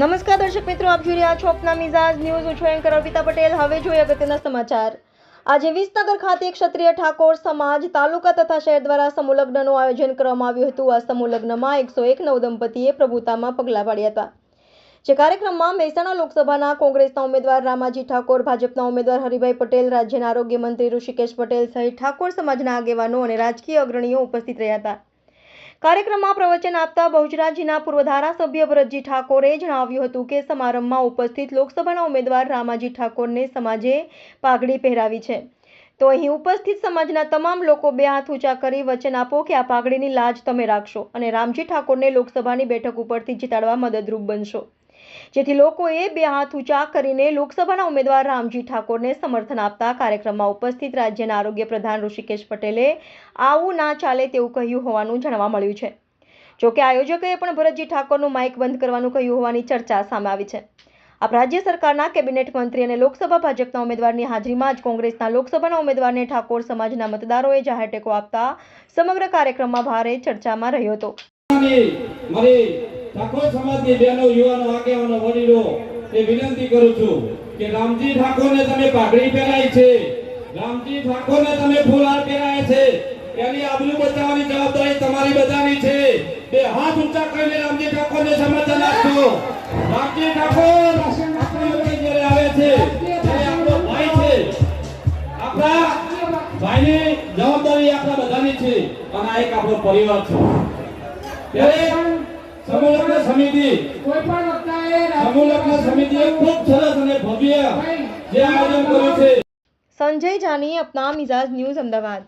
નમસ્કાર દર્શક મિત્રો, આપ જોઈ રહ્યા છો અપના મિજાજ ન્યૂઝ. હું છું એન્કર અર્પિતા પટેલ. હવે જોઈએ અગત્યના સમાચાર. આજે વિસનગર ખાતે ક્ષત્રિય ઠાકોર સમાજ તાલુકા તથા શહેર દ્વારા સમૂહલગ્નનું આયોજન કરવામાં આવ્યું હતું. આ સમૂહલગ્નમાં એકસો એક નવ દંપતીએ પ્રભુતામાં પગલાં પાડ્યા હતા. જે કાર્યક્રમમાં મહેસાણા લોકસભાના કોંગ્રેસના ઉમેદવાર રામાજી ઠાકોર, ભાજપના ઉમેદવાર હરિભાઈ પટેલ, રાજ્યના આરોગ્ય મંત્રી ઋષિકેશ પટેલ સહિત ઠાકોર સમાજના આગેવાનો અને રાજકીય અગ્રણીઓ ઉપસ્થિત રહ્યા હતા. કાર્યક્રમમાં પ્રવચન આપતા બહુચરાજીના પૂર્વ ધારાસભ્ય ભરતજી ઠાકોરે જણાવ્યું હતું કે સમારંભમાં ઉપસ્થિત લોકસભાના ઉમેદવાર રામાજી ઠાકોરને સમાજે પાઘડી પહેરાવી છે. તો અહીં ઉપસ્થિત સમાજના તમામ લોકો બે હાથ ઊંચા કરી વચન આપો કે આ પાઘડીની લાજ તમે રાખશો અને રામજી ઠાકોરને લોકસભાની બેઠક ઉપરથી જીતાડવા મદદરૂપ બનશો. જેથી લોકોએ બે હાથ ઊંચા કરીને લોકસભાના ઉમેદવાર રામજી ઠાકોરને સમર્થન આપતા કાર્યક્રમમાં ઉપસ્થિત રાજ્યના આરોગ્ય પ્રધાન ઋષિકેશ પટેલે આવું ના ચાલે તેવું કહ્યું હોવાનું જાણવા મળ્યું છે. જોકે આયોજકોએ પણ ભરતજી ઠાકોરનું માઇક બંધ કરવાનું કહ્યું હોવાની ચર્ચા સામે આવી છે. આપ રાજ્ય સરકારના કેબિનેટ મંત્રી અને લોકસભા ભાજપના ઉમેદવારની હાજરીમાં જ કોંગ્રેસના લોકસભાના ઉમેદવારને ઠાકોર સમાજના મતદારોએ જાહેર ટેકો આપતા સમગ્ર કાર્યક્રમમાં ભારે ચર્ચામાં રહ્યો હતો. ઠાકોર સમાજની બહેનો યુવાનો, આગેવાનો, વડીલો, એ વિનંતી કરું છું કે રામજી ઠાકોરને તમે પાઘડી પહેરાય છે. રામજી ઠાકોરને તમે ફૂલહાર પહેરાય છે. એની આબરૂ બચાવવાની જવાબદારી તમારી બધાની છે. બે હાથ ઊંચા કરીને રામજી ઠાકોરને સમર્થન આપજો. રામજી ઠાકોર આવે છે. આપણો ભાઈ છે. આપણા ભાઈની જવાબદારી આપણા બધાની છે. અને આ એક આપણો પરિવાર છે. ત્યારે સમૂહ સમિતિ. કોઈ પણ વક્તાએ સમૂહ સમિતિએ ખૂબ સરસ અને ભવ્ય જે આયોજન કર્યું છે. સંજય જાની અપના મિજાજ ન્યૂઝ અમદાવાદ.